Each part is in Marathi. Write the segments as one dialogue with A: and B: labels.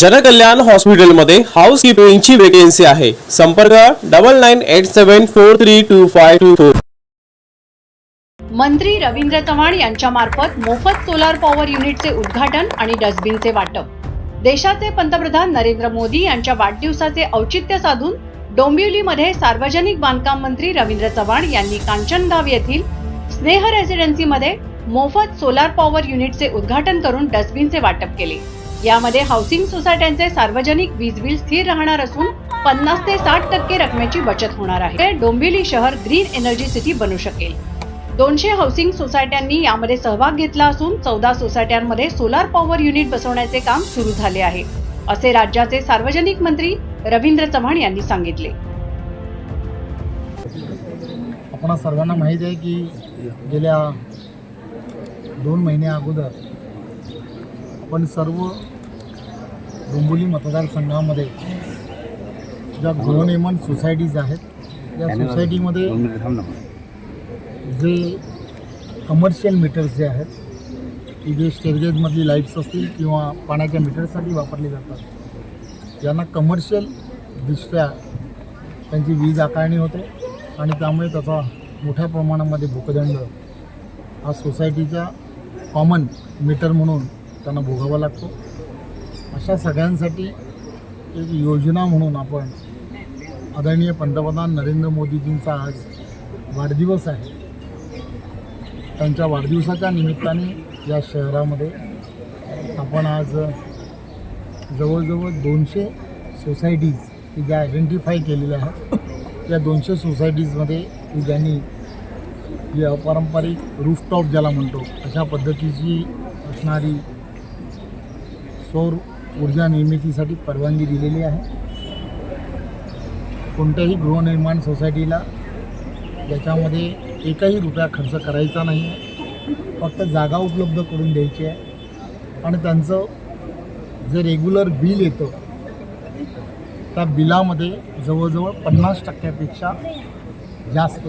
A: जनकल्याण हॉस्पिटलमध्ये हाऊस किपिंगची वेकेन्सी आहे. संपर्क double nine eight seven four three two five two four
B: मंत्री रवींद्र चव्हाण यांच्या मार्फत मोफत सोलार पॉवर युनिटचे उद्घाटन आणि डस्टबिनचे वाटप. देशाचे पंतप्रधान नरेंद्र मोदी यांच्या वाढदिवसाचे औचित्य साधून डोंबिवलीमध्ये सार्वजनिक बांधकाम मंत्री रवींद्र चव्हाण यांनी कांचनगाव येथील स्नेह रेसिडेन्सीमध्ये मोफत सोलार पॉवर युनिटचे उद्घाटन करून डस्टबिनचे वाटप केले. यामध्ये हाऊसिंग सोसायट्यांचे सार्वजनिक वीज बिल स्थिर राहणार असून पन्नास ते साठ टक्के रकमेची बचत होणार आहे. डोंबिवली शहर ग्रीन एनर्जी सिटी बनू शकेल. दोनशे हाऊसिंग सोसायट्यांनी यामध्ये सहभाग घेतला असून चौदा सोसायट्यांमध्ये सोलार पॉवर युनिट बसवण्याचे काम सुरू झाले आहे असे राज्याचे सार्वजनिक मंत्री रवींद्र चव्हाण यांनी सांगितले.
C: आपण सर्वांना माहीत आहे की गेल्या दोन महिन्या अगोदर आपण सर्व डोंबिवली मतदारसंघामध्ये ज्या गृहनिर्माण सोसायटीज आहेत या सोसायटीमध्ये जे कमर्शियल मीटर्स जे आहेत की जे स्टेरगेजमधली लाईट्स असतील किंवा पाण्याच्या मीटरसाठी वापरले जातात यांना कमर्शियल दृष्ट्या त्यांची वीज आकारणी होते आणि त्यामुळे त्याचा मोठ्या प्रमाणामध्ये भूकदंड. हा सोसायटीच्या कॉमन मीटर म्हणून त्यांना भोगावा लागतो. अशा सगळ्यांसाठी एक योजना म्हणून आपण आदरणीय पंतप्रधान नरेंद्र मोदीजींचा आज वाढदिवस आहे. त्यांच्या वाढदिवसाच्या निमित्ताने या शहरामध्ये आपण आज जवळजवळ दोनशे सोसायटीज की ज्या आयडेंटिफाय केलेल्या आहेत या दोनशे सोसायटीजमध्ये की ज्यांनी जी अपारंपरिक रूफटॉप ज्याला म्हणतो अशा पद्धतीची असणारी सौर ऊर्जा निर्मितीसाठी परवानगी दिलेली आहे. कोणत्याही गृहनिर्माण सोसायटीला याच्यामध्ये एकही रुपया खर्च करायचा नाही. आहे फक्त जागा उपलब्ध करून द्यायची आहे. आणि त्यांचं जे रेग्युलर बिल येतं त्या बिलामध्ये जवळजवळ पन्नास टक्क्यापेक्षा जास्त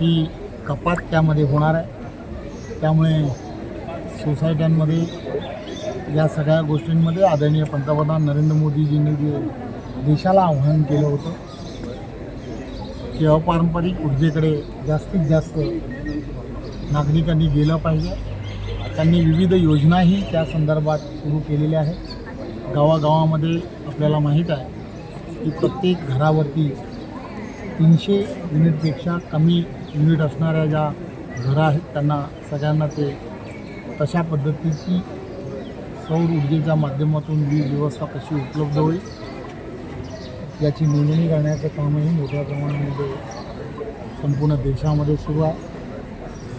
C: ही कपात त्यामध्ये होणार आहे. त्यामुळे सोसायट्यांमध्ये या सगळ्या गोष्टींमध्ये आदरणीय पंतप्रधान नरेंद्र मोदीजींनी जे देशाला आव्हान केलं होतं की अपारंपरिक ऊर्जेकडे जास्तीत जास्त नागरिकांनी गेलं पाहिजे. त्यांनी विविध योजनाही त्या संदर्भात सुरू केलेल्या आहेत. गावागावामध्ये आपल्याला माहीत आहे की प्रत्येक घरावरती तीनशे युनिटपेक्षा कमी युनिट असणाऱ्या ज्या घरं आहेत त्यांना सगळ्यांना ते तशा पद्धतीची सौर ऊर्जेच्या माध्यमातून वीज व्यवस्था कशी उपलब्ध होईल याची नोंदणी करण्याचं कामही मोठ्या प्रमाणामध्ये संपूर्ण देशामध्ये सुरू आहे.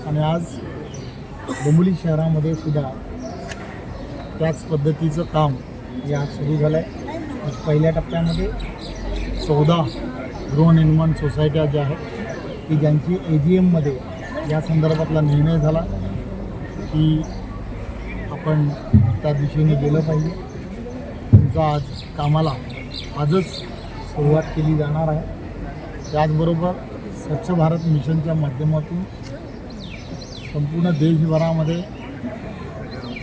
C: आणि आज डोंबिवली शहरामध्ये सुद्धा त्याच पद्धतीचं काम या सुरू झालं आहे पहिल्या टप्प्यामध्ये चौदा गृहनिर्माण सोसायट्या ज्या आहेत की ज्यांची ए जी एममध्ये या संदर्भातला निर्णय झाला की आपण त्या दिशेने गेलं पाहिजे. तुमचा आज कामाला आजच सुरुवात केली जाणार आहे. त्याचबरोबर स्वच्छ भारत मिशनच्या माध्यमातून संपूर्ण देशभरामध्ये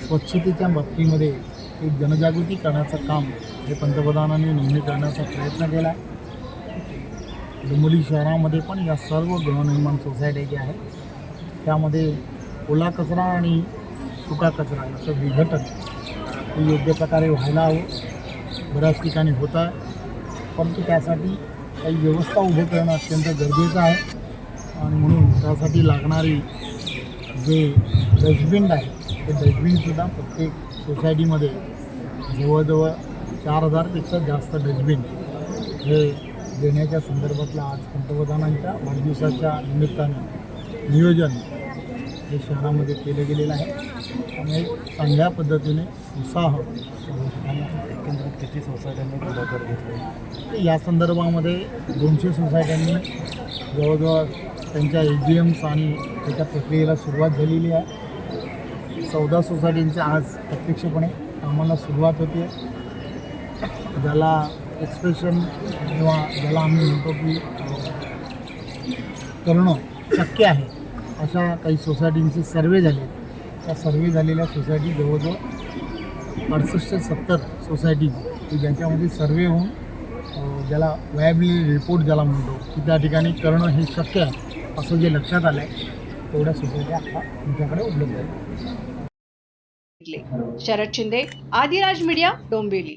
C: स्वच्छतेच्या बाबतीमध्ये एक जनजागृती करण्याचं काम हे पंतप्रधानांनी नेहमी करण्याचा प्रयत्न केला आहे. डोंबिवली शहरामध्ये पण या सर्व गृहनिर्माण सोसायटी ज्या आहेत त्यामध्ये ओला कचरा आणि सुका कचरा याचं विघटन योग्य प्रकारे व्हायला हवं. बऱ्याच ठिकाणी होत आहे. परंतु त्यासाठी काही व्यवस्था उभं करणं अत्यंत गरजेचं आहे. आणि म्हणून त्यासाठी लागणारी जे डस्टबिन आहे ते डस्टबिनसुद्धा प्रत्येक सोसायटीमध्ये जवळजवळ चार हजारपेक्षा जास्त डस्टबिन हे देण्याच्या संदर्भातल्या आज पंतप्रधानांच्या वाढदिवसाच्या निमित्ताने नियोजन हे शहरामध्ये केलं गेलेलं आहे. त्यामुळे चांगल्या पद्धतीने उत्साह आणि
D: एकंदरीत किती सोसायट्यांनी पुढाकार घेतला.
C: या संदर्भामध्ये दोनशे सोसायट्यांनी जवळजवळ त्यांच्या ए जी एम्स आणि त्याच्या प्रक्रियेला सुरुवात झालेली आहे. चौदा सोसायटींची आज प्रत्यक्षपणे आम्हाला सुरुवात होते. ज्याला एक्सप्रेशन किंवा ज्याला आम्ही म्हणतो की करणं शक्य आहे. अशा काही सोसायटींचे सर्वे झाले. त्या सर्वे झालेल्या सोसायटी जवळजवळ अडुसष्ट सत्तर सोसायटी की ज्यांच्यामध्ये सर्वे होऊन ज्याला वॅबिलिटी रिपोर्ट ज्याला म्हणतो की त्या ठिकाणी करणं हे शक्य आहे असं जे लक्षात आलं आहे तेवढ्या सोसायट्या आता तुमच्याकडे उपलब्ध आहेत.
B: शरद शिंदे आदिराज मीडिया डोंबिवली.